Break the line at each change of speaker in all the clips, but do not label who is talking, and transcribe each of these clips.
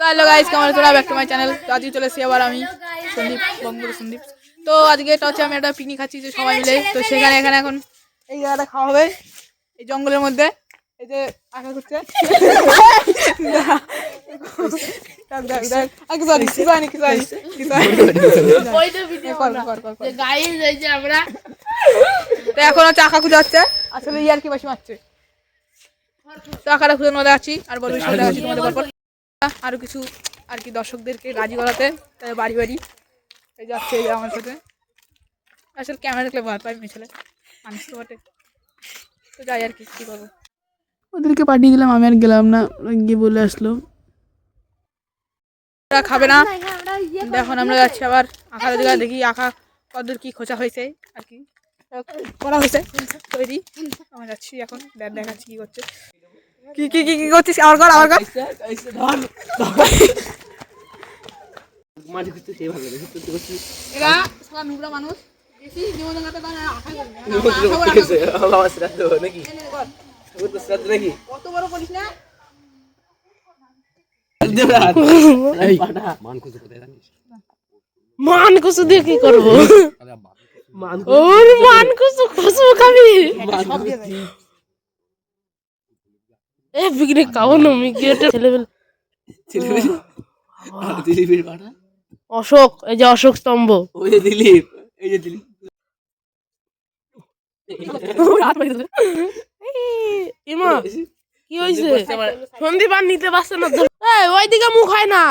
Hello guys কেমন তোরা back to my channel তো আজকে চলে এসেছি আবার আমি সন্দীপ বঙ্গুর সন্দীপ। তো আজকে এটা হচ্ছে আমি একটা পিকনিক খাচ্ছি যে সবাই মিলে। তো সেখানে এখানে এখন এই জায়গাটা খাওয়া হবে। এই জঙ্গলের মধ্যে। এই যে আঁকা করছে।
গাইজ
এখন হচ্ছে আঁকা খুঁজে হচ্ছে আসলে ইয়ার কি বাসি মারছে। তো আঁকাটা খুঁজে মধ্যে আছি আর বলবি সাথে আছি তোমাদের পরপর আরও কিছু আর কি দর্শকদেরকে রাজি করাতে তাদের বাড়ি বাড়ি। এই যাচ্ছে এই আমার সাথে। আসলে ক্যামেরা দেখলে ভয় পাই মিছলে মানুষ তো বটে। তো যাই আর কি কী করব
ওদেরকে পাঠিয়ে দিলাম আমি আর গেলাম না। গিয়ে বলে আসলো।
খাবে না। এখন আমরা যাচ্ছি আবার। আঁকার জায়গায় দেখি আঁকা কতদূর কি খোঁচা হয়েছে আর কি। করা হয়েছে। তৈরি। আমরা যাচ্ছি এখন। দেখ দেখাচ্ছি কি করছে। কি কি কি কি করছিস? আমার কর আমার এরা নোংরা মানুষ। বেশি জীবনযাত্রা করে না, আশা করে না। আশা করে আশা করে। কত বড় করিস না?
মান কুসু দিয়ে কি করব? ওর মান কুসু কুসু খাবি। এ পিকনিক খাব না অশোক এই যে অশোক স্তম্ভ। এই, ইমা কি হয়েছে সন্দীপ আর নিতে পারছে না। ওইদিকে মুখ হয় না।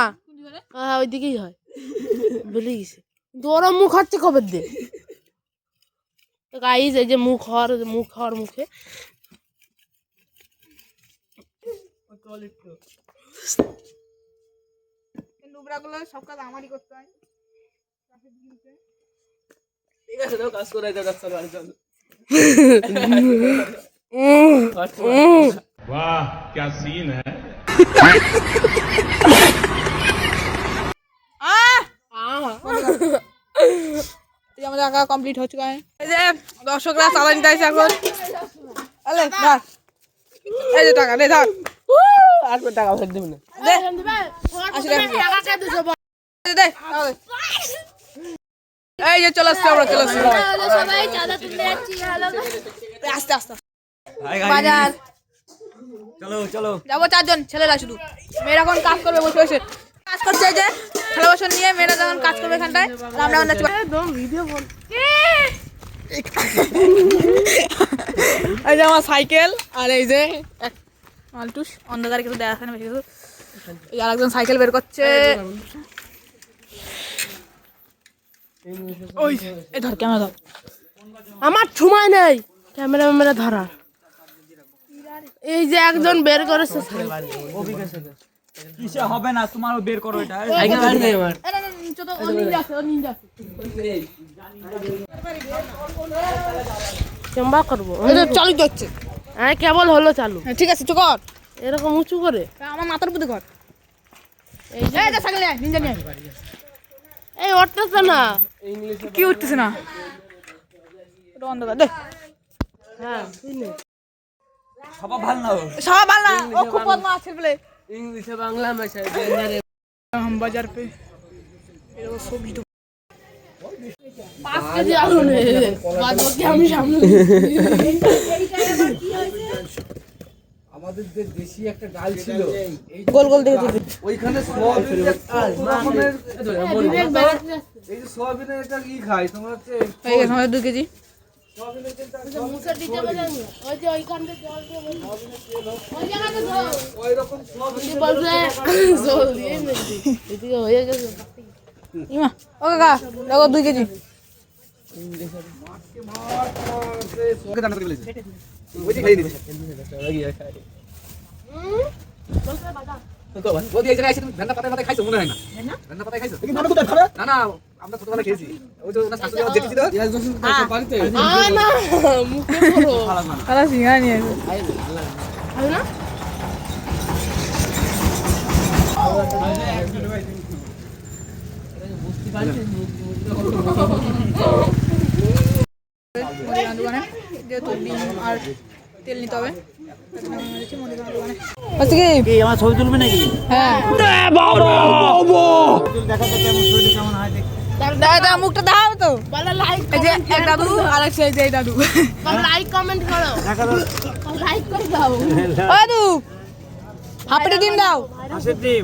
হ্যাঁ ওইদিকেই হয়। বলে গেছে। কিন্তু ওরা মুখ হচ্ছে কবে দে গাইজ এই যে মুখ হওয়ার মুখ হওয়ার মুখে
এই নোংরাগুলো সব কাজ আমারই করতে হয়
উম, উম।
वाह क्या सीन है
এই যে আমাদের আঁকা কমপ্লিট হচ্ছে গায়ে এই যে দর্শকরা চালানি দিয়েছে এখন আলে ধর এই যে টাকা দে ধর আশি টাকা দে, এই যে চলে আসছে আমরা চলে আসছি। আস্তে আস্তে। বাজার।
চলো চলো।
যাব চারজন ছেলেরা শুধু। মেয়েরা এখন কাজ করবে বসে বসে। কাজ করছে যে খেলা বসে নিয়ে মেয়েরা যখন কাজ করবে এখানটায় আমরা যাচ্ছি এই যে আমার সাইকেল আর এই যে এক মালটুস অন্ধকারে কিছু দেখা যায় না বেশি কিছু। এই আর একজন সাইকেল বের করছে। ওই এই ধর ক্যামেরা ধর।
আমার সময় নেই। ক্যামেরা ম্যামেরা ধরার। এই যে একজন বের করেছে
কিসে হবে না তোমারও বের করো এটা।
এই না, না, না, নিচে ও নিন্দা আছে, ও নিন্দা আছে।
চেম্বা করব
চালু যাচ্ছে
হ্যাঁ কেবল হলো চালু।
হ্যাঁ ঠিক আছে চুকর
এরকম উঁচু করে?
আমার মাথার উপরে কর।
এই উঠতেছে না।
কি উঠতেছে না? ভালো
হ্যাঁ,
ভালো
ইংলিশে বাংলা। ভাষা
আমাদের যে দেশি একটা ডাল ছিল
গোল গোল দেখে
ওইখানে সোয়াবিনের একটা ই খাই তোমার হচ্ছে
দু কেজি।
ওই
রকম
হয়ে গেছে।
ও কাকা দেখো 2 কেজি।
মনে হয়। আমরা ছোটবেলায় খেয়েছি ওই যে ওনার শাশুড়ি আমার ছিল বাড়িতে
না মুখে
সিঙ্গা নিয়ে এসে
না?
দোকানে যেহেতু ডিম আর তেল নিতে হবে হচ্ছে কি
কি আমার ছবি তুলবে নাকি?
হ্যাঁ। দাদা মুখটা দেখাও তো।
লাইক
এই যে এক দাদু আর এক সেই যে দাদু।
লাইক কমেন্ট করো। লাইক করে। দাও।
দাদু হাফেটে ডিম দাও।
হাসির টিম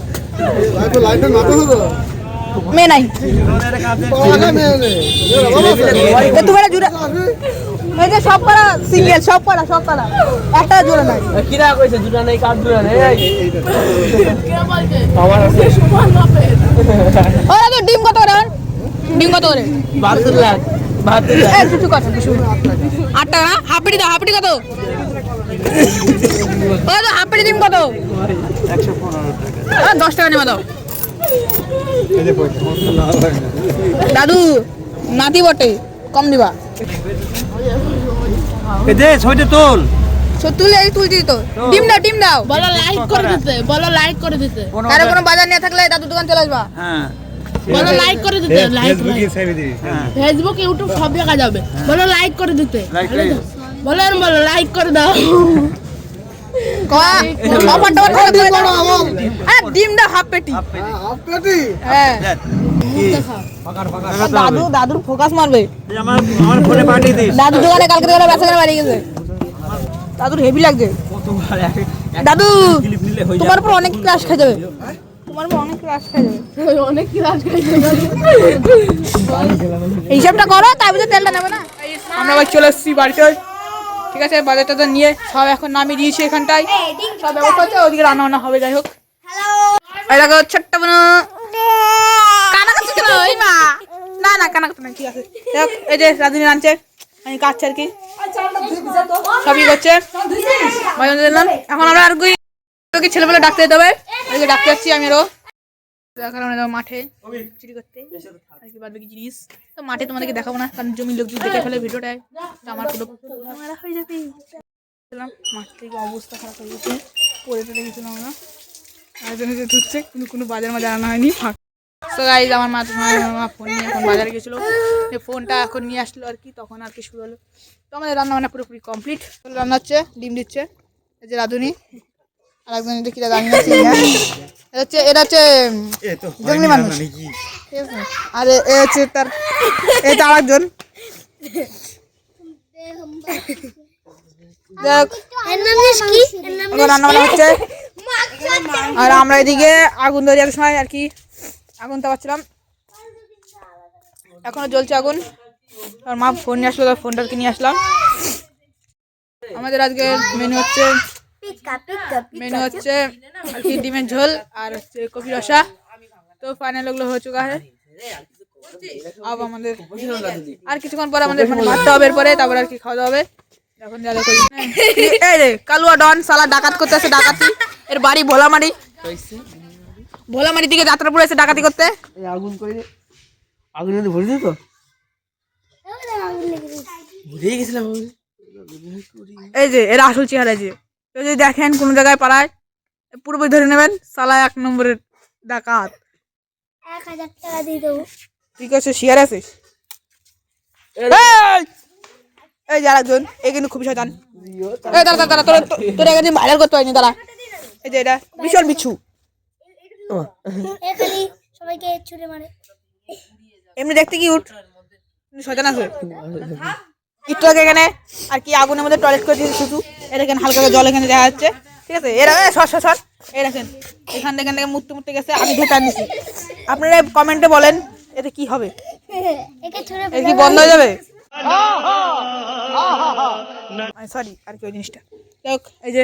মেয়ে নাই। তুমি একটা জুড়ে এই সব পাড়া সিঙ্গেল সব পাড়া সব পাড়া। একটা জোড়া নাই।
কে বলছে সুমান বাপের
ও দাদু ডিম কত করে ডিম কত করে?
লাখ লাখ।
এই কিছু কথা কিছু। আট টাকা না হাফিটি দাও হাফিটি কত? ও দাদু হাফিটি ডিম কত? দশ টাকা নেওয়া দাও। দাদু নাতি বটে কম দিবা।
এ দে তোল।
তুলছি তো। ডিম দাও ডিম দাও।
বলো লাইক করে দিতে বলো লাইক করে দিতে।
কারও কোনো বাজার নিয়ে থাকলে দাদু দোকান চলে আসবা।
হ্যাঁ।
বলো লাইক করে দিতে লাইক
হ্যাঁ।
ফেসবুক ইউটিউব সব জায়গা যাবে। বলো লাইক করে দিতে।
লাইক
বলো আর বলো লাইক করে দাও।
করে হাফ পেটি। হ্যাঁ দাদু দাদুর ফোকাস মারবে।
আমার আমার ফোনে পাঠিয়ে দিস।
দাদু দোকানে কালকে দোকানে বাড়ি গেছে। দাদুর হেভি লাগছে। দাদু তোমার উপর অনেক ক্রাশ খেয়ে যাবে। তোমার উপর অনেক ক্রাশ খেয়ে যাবে।
অনেক কি রাজ
হিসাবটা করো তার ভিতরে তেলটা নেবে না। আমরা আবার চলে এসেছি বাড়িতে। ঠিক আছে বাজারটা নিয়ে সব এখন নামিয়ে দিয়েছি এখানটায়। সব ব্যবস্থা হচ্ছে ওদিকে রান্না বান্না হবে যাই হোক। দেখো ছোট্ট বোন কানা কাছে কেন ওই মা। না না কানা কাছে না ঠিক আছে। যাই হোক, এই যে রাজনী রাঁধছে আমি কাটছি আর কি। সবই করছে। এখন আমরা আর ডাকতে যেতে হবে। ওইদিকে ডাকতে যাচ্ছি আমি আরও আমরা যাব মাঠে চুরি করতে। আর কি বাকি জিনিস। তো মাঠে তোমাদেরকে দেখাবো না কারণ জমি লোক যদি দেখে ফেলে ভিডিওটায় তো আমার পুরো মারা হয়ে যাবে। মাঠ থেকে অবস্থা খারাপ হয়ে গেছে। পড়ে তো দেখেছিলাম না আর জন্য যে ধুচ্ছে কিন্তু কোনো বাজার মাজার আনা হয়নি। তো গাইজ আমার মা মা ফোন নিয়ে এখন বাজারে গেছিল। ফোনটা এখন নিয়ে আসলো আর কি তখন আর কি শুরু হলো। তো আমাদের রান্না বান্না পুরোপুরি কমপ্লিট রান্না হচ্ছে ডিম দিচ্ছে। এই যে রাঁধুনি। আর একজন এটা কিরা দাঁড়িয়ে আছে হ্যাঁ? এটা হচ্ছে এটা হচ্ছে জঙ্গলি মানুষ। ঠিক আছে? আর এ- হচ্ছে তার এটা বান্না হচ্ছে। আর আমরা এদিকে আগুন ধরে এক সময় আর কি আগুন তাপাচ্ছিলাম এখনও জ্বলছে আগুন। আর মা ফোন নিয়ে আসলো ফোনটা আর কি নিয়ে আসলাম। আমাদের আজকে মেনু হচ্ছে মেনু হচ্ছে ডিমের ঝোল আর হচ্ছে কফি রসা। তো ফাইনাল ওগুলো হয়ে চুকা হয়। আমাদের আর কিছুক্ষণ পর আমাদের মানে ভাতটা হবে পরে তারপর আর কি খাওয়া দাওয়া হবে। ডন ডাকাত করতে ডাকাতি। এর বাড়ি দিকে এসে ডাকাতি করতে। এই যে এর আসল চেহারা যে। কেউ যদি দেখেন কোনো জায়গায় পাড়ায় পুরোপুরি ধরে নেবেন সালা এক নম্বরের ডাকাত।
এক হাজার টাকা দিয়ে দেবো।
তুই কি হচ্ছে শিয়ার আছিস? এই! এই যে আরেকজন এই কিন্তু খুবই শয়তান। এই দাঁড়া দাঁড়া তোর তোর একদিন ভাইরাল করতে হয়নি দাঁড়া। এই যে এটা বিশাল বিচ্ছু।
এখানে সবাইকে ছুড়ে মারে।
এমনি দেখতে কি উঠ শয়তান আছে। একটু আগে এখানে আর কি আগুনের মধ্যে টয়লেট করে দিয়েছে শুধু। এটা এখানে হালকা করে জল এখানে দেখা যাচ্ছে। ঠিক আছে? এরা সর সর সর। এই দেখেন এখান থেকে এখান থেকে মুততে মুততে গেছে আমি ধরে টানিছি আপনারা কমেন্টে বলেন এতে কি হবে?
একে
এটা কি বন্ধ হয়ে যাবে? সরি আর কি ওই জিনিসটা। যাই এই যে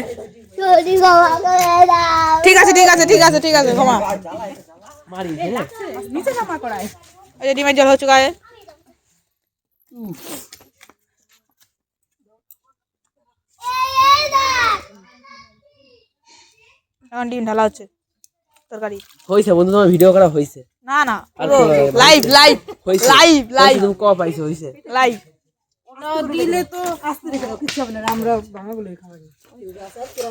ঠিক আছে ঠিক আছে ঠিক আছে ঠিক আছে ক্ষমা নিচে ক্ষমা করায়। এই যে ডিমের জল হচ্ছে গায়ে
এই, এই, দাও।
এখন ডিম ঢালা হচ্ছে তরকারি।
হয়েছে বন্ধু তোমার ভিডিও করা হয়েছে
না না লাইভ লাইভ লাইভ লাইভ
তুমি ক পাইছো হয়েছে
লাইভ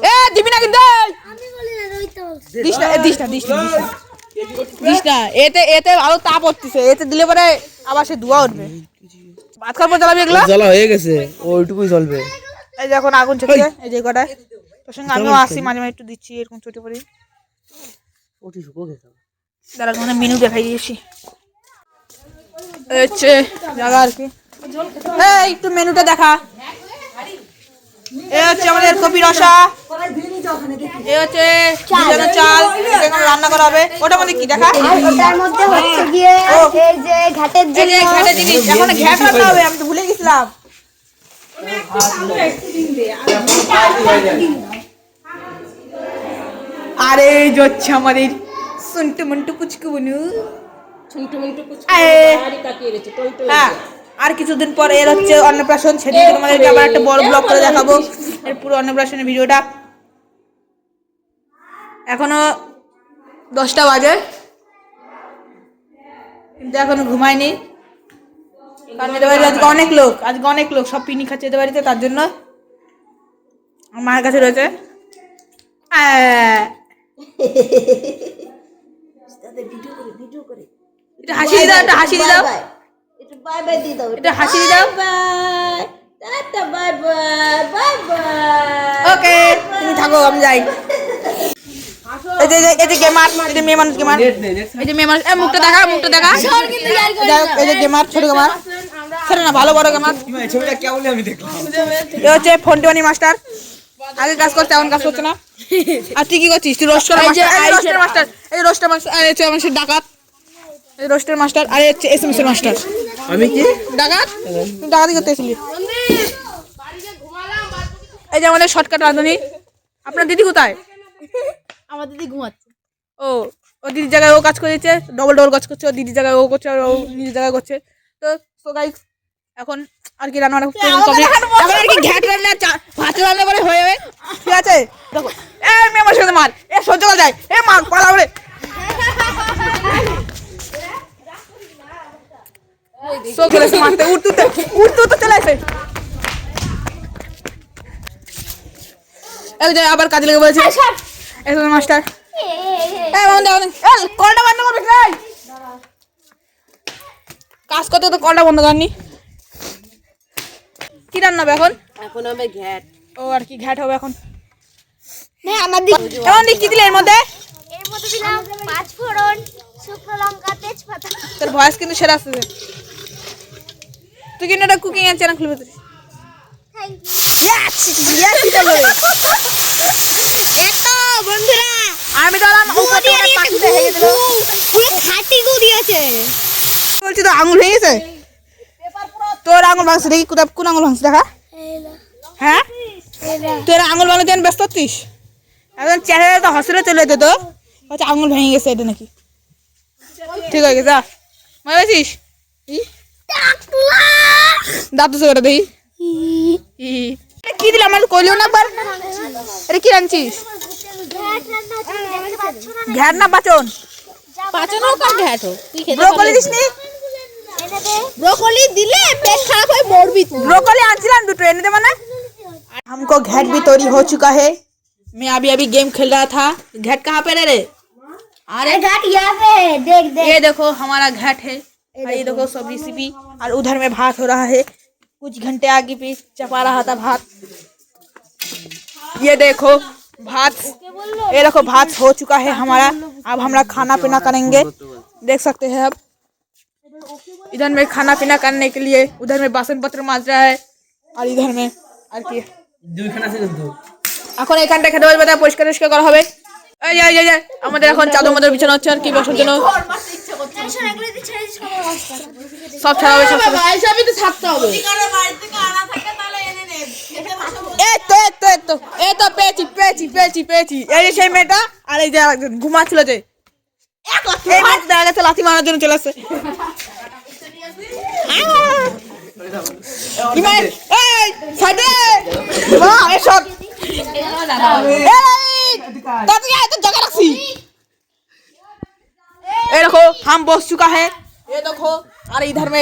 এ দিবি না কিন্তু এই!
আমি বলি না বলছে
দিস না, এ, দিস না দিস না দিস না। এতে এতে আরও তাপ হচ্ছে এতে দিলে পরে আবার সে ধোয়া উঠবে। ভাত পর জ্বালাবি এগুলো?
জ্বালা হয়ে গেছে ওইটুকুই চলবে
এই যে এখন আগুন চলছে এই যে কটায় তোর সঙ্গে আমিও আসছি মাঝে মাঝে একটু দিচ্ছি এরকম ছোট করে।
ওটি শুকো খেতে হবে।
দাঁড়া মানে মেনু দেখাই দিয়েছি হচ্ছে জায়গা আর কি। এই একটু মেনুটা দেখা। এই হচ্ছে আমাদের কপি রসা। এই হচ্ছে ভিজানো চাল যেখানে রান্না করা হবে। ওটা মধ্যে কি দেখা?
ওটার মধ্যে হচ্ছে গিয়ে এই যে ঘাটের
জিনিস এখন ঘ্যাট রান্না হবে আমি তো ভুলে গেছিলাম। আরে যাচ্ছে আমাদের সুন্টু মুন্টু পুচকু বুনু আয়ে। হ্যাঁ আর কিছুদিন পর এর হচ্ছে অন্নপ্রাশন সেদিন তোমাদেরকে আবার একটা বড় ব্লগ করে দেখাবো। এর পুরো অন্নপ্রাশনের ভিডিওটা। এখনও দশটা বাজে। কিন্তু এখনও ঘুমায়নি। কারণ এদের বাড়িতে আজকে অনেক লোক আজকে অনেক লোক সব পিকনিক খাচ্ছে এদের বাড়িতে তার জন্য আমার কাছে রয়েছে। এটা হাসি দাও এটা হাসি দাও।
Bye bye. দিয়ে দাও
এটা হাসি দাও।
Bye tata bye bye bye bye.
Okay তুমি থাকো আমি যাই। এই যে এই যে গেমার এই যে মেয়ে মানুষ গেমার এই যে মেয়ে মানুষ এই মুখটা দেখা মুখটা দেখা। এই যে গেমার ছোট গেমার ছোট না ভালো বড় গেমার
ছবিটা কেমন আমি দেখলাম
এ হচ্ছে ফন্টিওয়ানি মাস্টার আগে কাজ করতে এখন কাজ করছে না। আর তুই কি করছিস? তুই রোস্টার মাস্টার এই রোস্টার মাস্টার এই রোস্টার মাস্টার এই হচ্ছে আমার ডাকাত। এই রোস্টার মাস্টার আর এই হচ্ছে এসএমএস এর মাস্টার
আমি কি?
ডাকাত? ডাকাতি করতে এসেছিলি। এই যে আমাদের শর্টকাট রাঁধুনি। আপনার দিদি কোথায়?
আমার দিদি ঘুমাচ্ছে।
ও ও দিদির জায়গায় ও কাজ করেছে ডবল ডবল কাজ করছে ও দিদির জায়গায় ও করছে আর ও নিজের জায়গায় করছে। তো তো গাইস এখন আর কি রান্না। এখন আর কি ঘ্যাট রান্না ভাত রান্না করে হয়ে যাবে। ঠিক আছে? দেখো এ মেয়ে আমার সাথে মার এ সহ্য করা যায় এ মার পালা বলে সো চলে এসে মারতে উঠতে উঠতে উঠতে চলে এসে এই যে আবার কাজে লেগে বলছে এসে মাস্টার এই বন্ধ বন্ধ এই কলটা বন্ধ করবে নাই কাজ করতে তো কলটা বন্ধ করনি কি রান্না হবে এখন
এখন হবে ঘ্যাট
ও আর কি ঘ্যাট হবে এখন হ্যাঁ আমার দিক এখন দিক কি দিলে এর মধ্যে
এর মধ্যে দিলাম পাঁচ ফোড়ন শুকনো লঙ্কা তেজপাতা
তোর ভয়েস কিন্তু সেরা আসতেছে তুই কিন্তু একটা কুকিং এর চ্যানেল খুলবে তুই
থ্যাংক ইউ
ইয়েস ইয়েস কি
বন্ধুরা।
আমি তো আলাম উপর থেকে অনেক পাখিতে
পুরো খাঁটি গু দিয়েছে।
বলছি তো আঙুল ভেঙে গেছে? তোর আঙুল ভাঙছে দেখি কোন আঙুল ভাঙছে দেখা? হ্যাঁ? তোর আঙুল ভাঙলে তুই ব্যস্ত হচ্ছিস? একদম চেহারা তো হসপিটালে চলে যেত তো। হচ্ছে আঙুল ভেঙে গেছে এটা নাকি। ঠিক হয়ে গেছে মনে পেয়েছিস দাঁত তো করে দেখি। কি দিলাম আমার কইলেও না একবার? এটা কি রাঁধছিস? ঘ্যাট না পাচন
পাচন হোক আর ঘ্যাট হোক তুই খেতে
ব্রোকলি দিস নি
ব্রোকলি দিলে পেট খারাপ হয় মরবি তুই
ब्रोकली आंचलान दुटो एने दे मना हमको घैट भी तोड़ी हो चुका है मैं अभी अभी गेम खेल रहा था घैट कहाँ पे रह रे अरे
घाट यहाँ पे है, देख देख
ये देखो हमारा घैट है और ये देखो सब रेसिपी और उधर में भात हो रहा है कुछ घंटे आगे भी चपा रहा था भात ये देखो भात ये देखो भात हो चुका है हमारा अब हम लोग खाना पीना करेंगे देख सकते हैं अब इधर में खाना पीना करने के लिए उधर में बासन पत्र माज रहा है আর ইধার মে আর কি
দুইখানা আছে কিন্তু
এখন এখানটা খেতে বসবে তাই পরিষ্কার টরিষ্কার করা হবে এই যে, এই যে, এই যে, আমাদের এখন চাদর মাদর বিছানো হচ্ছে আর কি বসার জন্য সব ছাড়া হবে সব ছাড়া
হিসাবে তো থাকতে হবে
এই তো এই তো এই তো এই তো পেয়েছি পেয়েছি পেয়েছি পেয়েছি এই যে সেই মেয়েটা আর এই যে আরেকজন ঘুমাচ্ছিল যে এই মেয়েটা দেখা গেছে লাথি মারার জন্য চলে আসছে কি মানে? এই, সাইডে! বাহ, এসব! এই! तातरी आए तो जगह रखी ये देखो हम बस चुका है ये देखो আর ইধার মে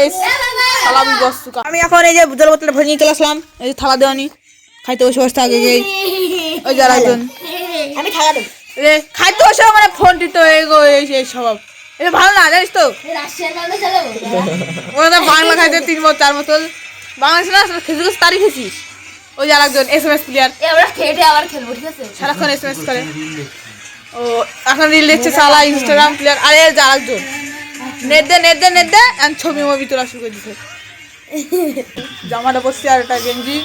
থালা বি বস চুকা আমি এখন এই যে জল বোতলে ভরে নিয়ে চলে আসলাম এই যে থালা দেওয়ানি খাইতে বসে আগে গিয়ে। ওই যারা একজন
আমি খাওয়া দেবো।
রে খাইতে বসে মানে ফোন টিতো এগো এই সেই স্বভাব। এটা ভালো না জানিস তো? ওরা তো বাংলা খাইতে তিন বোতল চার বোতল। বাংলাদেশে না খেতে তারই খেয়েছিস? ওই যে আরেকজন এস এম এস প্লেয়ার
খেটে আবার খেলব ঠিক আছে?
সারাক্ষণ এস এম এস করে। ও এখন রিল দেখছে সালা ইনস্টাগ্রাম প্লেয়ার আরে যে আরেকজন। নেট দে নেট দে নেট দে। ছবি মবি তোলা শুরু করে দিছে। জামাটা পরছি আর একটা গেঞ্জি।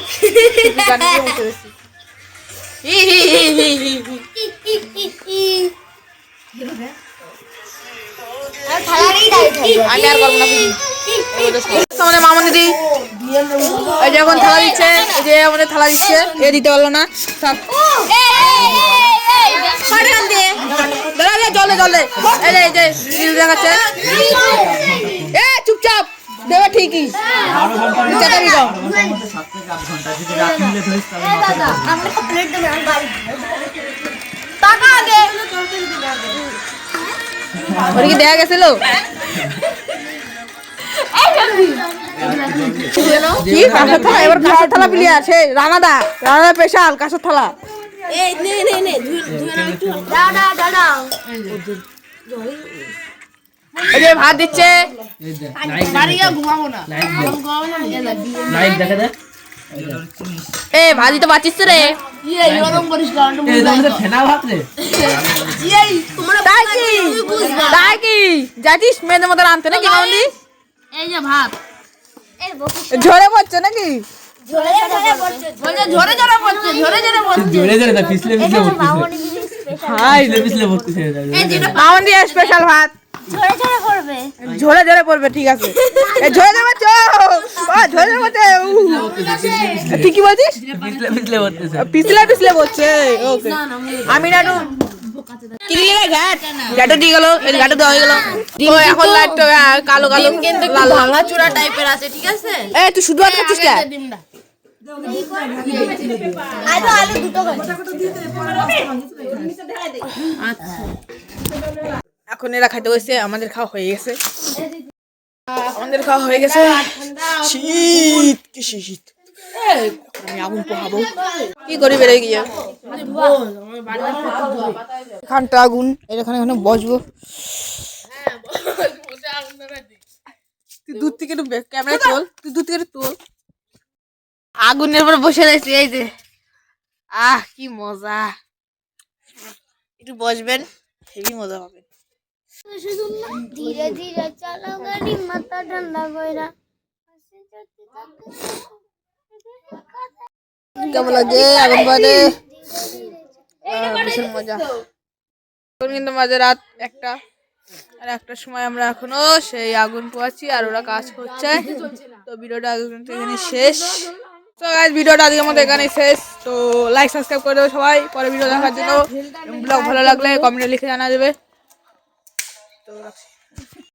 দিদি, এই যে এখন থালা দিচ্ছে থালা দিচ্ছে দিতে না। জলে জলে দেখাচ্ছে। এ, চুপচাপ। দেবে ঠিকই। ওর কি দেখা গেছিল? কি? কাঁসার থালা? এবার কাঁসার থালা প্লেয়ার সে রানাদা রানাদা স্পেশাল কাঁসার থালা।
এই নে নে নে দাও দাও
এই যে ভাত দিচ্ছে এ ভাজি তো বাঁচিস তো রে
ইয়ে
যাচ্ছিস মেয়েদের মতো আনতে নাকি মামনি
এই যে ভাত
ঝরে পড়ছে নাকি
ঝরে ঝরে পড়ছে
বলছে ঝরে ঝরে পড়ছে ঝরে ঝরে পড়ছে
এটা মামনি দিদি স্পেশাল
হাই মামনি স্পেশাল ভাত
ঝরে ঝরে পড়বে।
ঝরে ঝরে পড়বে ঠিক আছে। এ ঝরে ও ঝরে পড়ছে তুই কি বলছিস? পিছলে পিছলে পড়ছে ওকে। আমি না একটু কি দিলি রে ঘাট ঘাটও দিয়ে গেল এই ঘাটও দেওয়া হয়ে গেল। এখন লাইট কালো কালো কিন্তু
ভাঙা চূড়া টাইপের আছে ঠিক আছে?
এ তুই শুধু ভাত খাচ্ছিস কে? এখন এরা খাইতে বসে আমাদের খাওয়া হয়ে গেছে। আমাদের খাওয়া হয়ে গেছে। শীত, কি শীত আগুন এখানে বসবো। তুই দূর থেকে একটু ক্যামেরা তোল, তুই থেকে একটু তোল। আগুনের উপর বসে রয়েছি, এই যে। আহ, কি মজা। একটু বসবেন, হেভি মজা পাবেন
ধীরে ধীরে গাড়ি, মাথা ঠান্ডা কইরা।
কেমন লাগে? আগুন ভীষণ মজা। এখন কিন্তু মাঝে রাত একটা, আর একটার সময় আমরা এখনও সেই আগুন পোয়াচ্ছি আর ওরা কাজ করছে। তো ভিডিওটা এখানে শেষ। তো গাইজ ভিডিওটা আজকের মতো এখানে শেষ। তো লাইক সাবস্ক্রাইব করে দেবে সবাই। পরে ভিডিও দেখার জন্য। ব্লগ ভালো লাগলে কমেন্টে লিখে জানা দেবে। তো রাখছি।